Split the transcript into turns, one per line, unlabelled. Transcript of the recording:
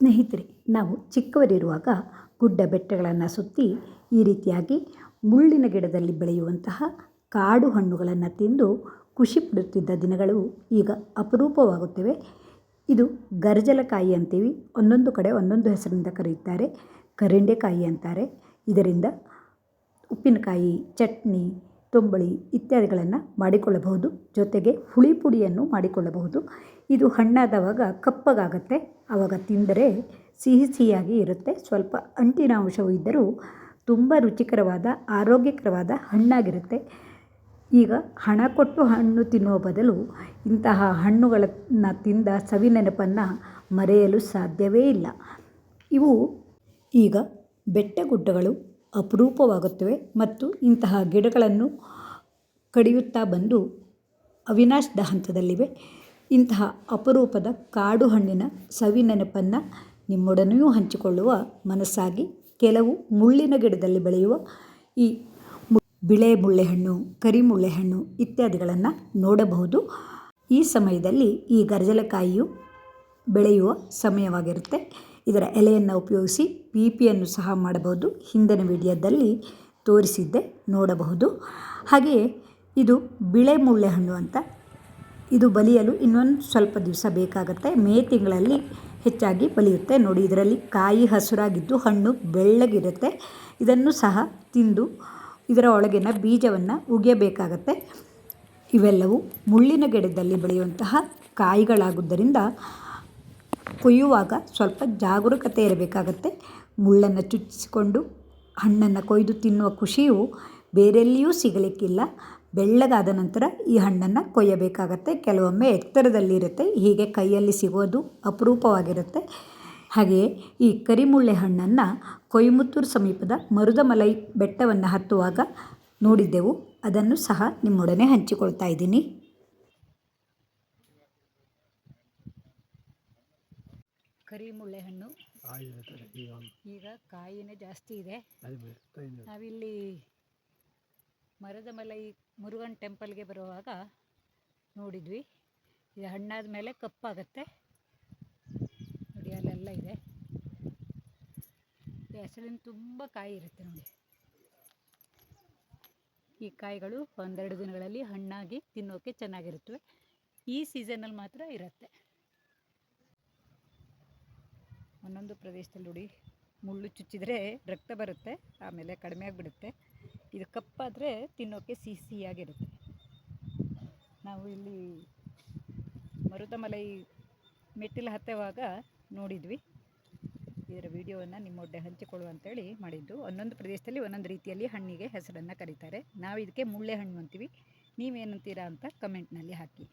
ಸ್ನೇಹಿತರೆ, ನಾವು ಚಿಕ್ಕವರಿರುವಾಗ ಗುಡ್ಡ ಬೆಟ್ಟಗಳನ್ನು ಸುತ್ತಿ ಈ ರೀತಿಯಾಗಿ ಮುಳ್ಳಿನ ಗಿಡದಲ್ಲಿ ಬೆಳೆಯುವಂತಹ ಕಾಡು ಹಣ್ಣುಗಳನ್ನು ತಿಂದು ಖುಷಿ ಪಡುತ್ತಿದ್ದ ದಿನಗಳು ಈಗ ಅಪರೂಪವಾಗುತ್ತಿವೆ. ಇದು ಗರ್ಜಲಕಾಯಿ ಅಂತೀವಿ. ಒಂದೊಂದು ಕಡೆ ಒಂದೊಂದು ಹೆಸರಿನಿಂದ ಕರೆಯುತ್ತಾರೆ. ಕರೆಂಡೆಕಾಯಿ ಅಂತಾರೆ. ಇದರಿಂದ ಉಪ್ಪಿನಕಾಯಿ, ಚಟ್ನಿ ತೊಂಬಳಿ ಇತ್ಯಾದಿಗಳನ್ನು ಮಾಡಿಕೊಳ್ಳಬಹುದು. ಜೊತೆಗೆ ಹುಳಿ ಪುಡಿಯನ್ನು ಮಾಡಿಕೊಳ್ಳಬಹುದು. ಇದು ಹಣ್ಣಾದವಾಗ ಕಪ್ಪಗಾಗತ್ತೆ ಆವಾಗ ತಿಂದರೆ ಸಿಹಿ ಸಿಹಿಯಾಗಿ ಇರುತ್ತೆ. ಸ್ವಲ್ಪ ಅಂಟಿನ ಅಂಶವೂ ಇದ್ದರೂ ತುಂಬ ರುಚಿಕರವಾದ, ಆರೋಗ್ಯಕರವಾದ ಹಣ್ಣಾಗಿರುತ್ತೆ. ಈಗ ಹಣ ಕೊಟ್ಟು ಹಣ್ಣು ತಿನ್ನುವ ಬದಲು ಇಂತಹ ಹಣ್ಣುಗಳನ್ನು ತಿಂದ ಸವಿ ನೆನಪನ್ನು ಮರೆಯಲು ಸಾಧ್ಯವೇ ಇಲ್ಲ. ಇವು ಈಗ ಬೆಟ್ಟ ಗುಡ್ಡಗಳು ಅಪರೂಪವಾಗುತ್ತವೆ ಮತ್ತು ಇಂತಹ ಗಿಡಗಳನ್ನು ಕಡಿಯುತ್ತಾ ಬಂದು ಅವಿನಾಶದ ಹಂತದಲ್ಲಿವೆ ಇಂತಹ ಅಪರೂಪದ ಕಾಡು ಹಣ್ಣಿನ ಸವಿ ನೆನಪನ್ನು ನಿಮ್ಮೊಡನೆಯೂ ಹಂಚಿಕೊಳ್ಳುವ ಮನಸ್ಸಾಗಿ ಕೆಲವು ಮುಳ್ಳಿನ ಗಿಡದಲ್ಲಿ ಬೆಳೆಯುವ ಈ ಬಿಳೆ ಮುಳ್ಳೆಹಣ್ಣು, ಕರಿ ಮುಳ್ಳೆಹಣ್ಣು ಇತ್ಯಾದಿಗಳನ್ನು ನೋಡಬಹುದು. ಈ ಸಮಯದಲ್ಲಿ ಈ ಗರ್ಜಲಕಾಯಿಯು ಬೆಳೆಯುವ ಸಮಯವಾಗಿರುತ್ತೆ. ಇದರ ಎಲೆಯನ್ನು ಉಪಯೋಗಿಸಿ ಪಿ ಪಿಯನ್ನು ಸಹ ಮಾಡಬಹುದು. ಹಿಂದಿನ ವಿಡಿಯೋದಲ್ಲಿ ತೋರಿಸಿದ್ದೆ, ನೋಡಬಹುದು. ಹಾಗೆಯೇ ಇದು ಬಿಳೆ ಮುಳ್ಳೆಹಣ್ಣು ಅಂತ. ಇದು ಬಲಿಯಲು ಇನ್ನೊಂದು ಸ್ವಲ್ಪ ದಿವಸ ಬೇಕಾಗುತ್ತೆ. ಮೇ ತಿಂಗಳಲ್ಲಿ ಹೆಚ್ಚಾಗಿ ಬಲಿಯುತ್ತೆ. ನೋಡಿ, ಇದರಲ್ಲಿ ಕಾಯಿ ಹಸುರಾಗಿದ್ದು ಹಣ್ಣು ಬೆಳ್ಳಗಿರುತ್ತೆ. ಇದನ್ನು ಸಹ ತಿಂದು ಇದರ ಒಳಗಿನ ಬೀಜವನ್ನು ಉಗಿಯಬೇಕಾಗತ್ತೆ. ಇವೆಲ್ಲವೂ ಮುಳ್ಳಿನ ಗಿಡದಲ್ಲಿ ಬೆಳೆಯುವಂತಹ ಕಾಯಿಗಳಾಗುವುದರಿಂದ ಕೊಯ್ಯುವಾಗ ಸ್ವಲ್ಪ ಜಾಗರೂಕತೆ ಇರಬೇಕಾಗತ್ತೆ. ಮುಳ್ಳನ್ನು ಚುಚ್ಚಿಸಿಕೊಂಡು, ಹಣ್ಣನ್ನು ಕೊಯ್ದು ತಿನ್ನುವ ಖುಷಿಯು ಬೇರೆಲ್ಲಿಯೂ ಸಿಗಲಿಕ್ಕಿಲ್ಲ. ಬೆಳ್ಳಗಾದ ನಂತರ ಈ ಹಣ್ಣನ್ನು ಕೊಯ್ಯಬೇಕಾಗತ್ತೆ. ಕೆಲವೊಮ್ಮೆ ಎತ್ತರದಲ್ಲಿರುತ್ತೆ. ಹೀಗೆ ಕೈಯಲ್ಲಿ ಸಿಗೋದು ಅಪರೂಪವಾಗಿರುತ್ತೆ. ಹಾಗೆಯೇ ಈ ಕರಿಮುಳ್ಳೆ ಹಣ್ಣನ್ನು ಕೊಯ್ಮುತ್ತೂರು ಸಮೀಪದ ಮರುದಮಲೈ ಬೆಟ್ಟವನ್ನು ಹತ್ತುವಾಗ ನೋಡಿದ್ದೆವು. ಅದನ್ನು ಸಹ ನಿಮ್ಮೊಡನೆ ಹಂಚಿಕೊಳ್ತಾ ಇದ್ದೀನಿ. ಕರಿಮುಳ್ಳೆ ಹಣ್ಣು ಈಗ ಕಾಯಿನೇ ಜಾಸ್ತಿ ಇದೆ. ನಾವಿಲ್ಲಿ ಮರದ ಮಲೈ ಮುರುಗನ್ ಟೆಂಪಲ್ಗೆ ಬರುವಾಗ ನೋಡಿದ್ವಿ. ಇದು ಹಣ್ಣಾದ ಮೇಲೆ ಕಪ್ಪಾಗತ್ತೆ. ನೋಡಿ ಅಲ್ಲೆಲ್ಲ ಇದೆ. ಹೆಸರಿನ ತುಂಬ ಕಾಯಿ ಇರುತ್ತೆ ನೋಡಿ. ಈ ಕಾಯಿಗಳು ಒಂದೆರಡು ದಿನಗಳಲ್ಲಿ ಹಣ್ಣಾಗಿ ತಿನ್ನೋಕೆ ಚೆನ್ನಾಗಿರುತ್ತವೆ. ಈ ಸೀಸನಲ್ಲಿ ಮಾತ್ರ ಇರುತ್ತೆ. ಒಂದೊಂದು ಪ್ರದೇಶದಲ್ಲಿ ನೋಡಿ ಮುಳ್ಳು ಚುಚ್ಚಿದರೆ ರಕ್ತ ಬರುತ್ತೆ, ಆಮೇಲೆ ಕಡಿಮೆ ಆಗಿಬಿಡುತ್ತೆ. ಇದು ಕಪ್ಪಾದರೆ ತಿನ್ನೋಕ್ಕೆ ಸಿಹಿ ಸಿಹಿಯಾಗಿರುತ್ತೆ ನಾವು ಇಲ್ಲಿ ಮರುತಮಲೈ ಮೆಟ್ಟಿಲು ಹತ್ತುವಾಗ ನೋಡಿದ್ವಿ. ಇದರ ವಿಡಿಯೋವನ್ನು ನಿಮ್ಮೊಡ್ಡೆ ಹಂಚಿಕೊಳ್ಳು ಅಂತೇಳಿ ಮಾಡಿದ್ದು. ಒಂದೊಂದು ಪ್ರದೇಶದಲ್ಲಿ ಒಂದೊಂದು ರೀತಿಯಲ್ಲಿ ಹಣ್ಣಿಗೆ ಹೆಸರನ್ನು ಕರೀತಾರೆ. ನಾವು ಇದಕ್ಕೆ ಮುಳ್ಳೆ ಹಣ್ಣು ಅಂತೀವಿ. ನೀವೇನಂತೀರಾ ಅಂತ ಕಮೆಂಟ್ನಲ್ಲಿ ಹಾಕಿ.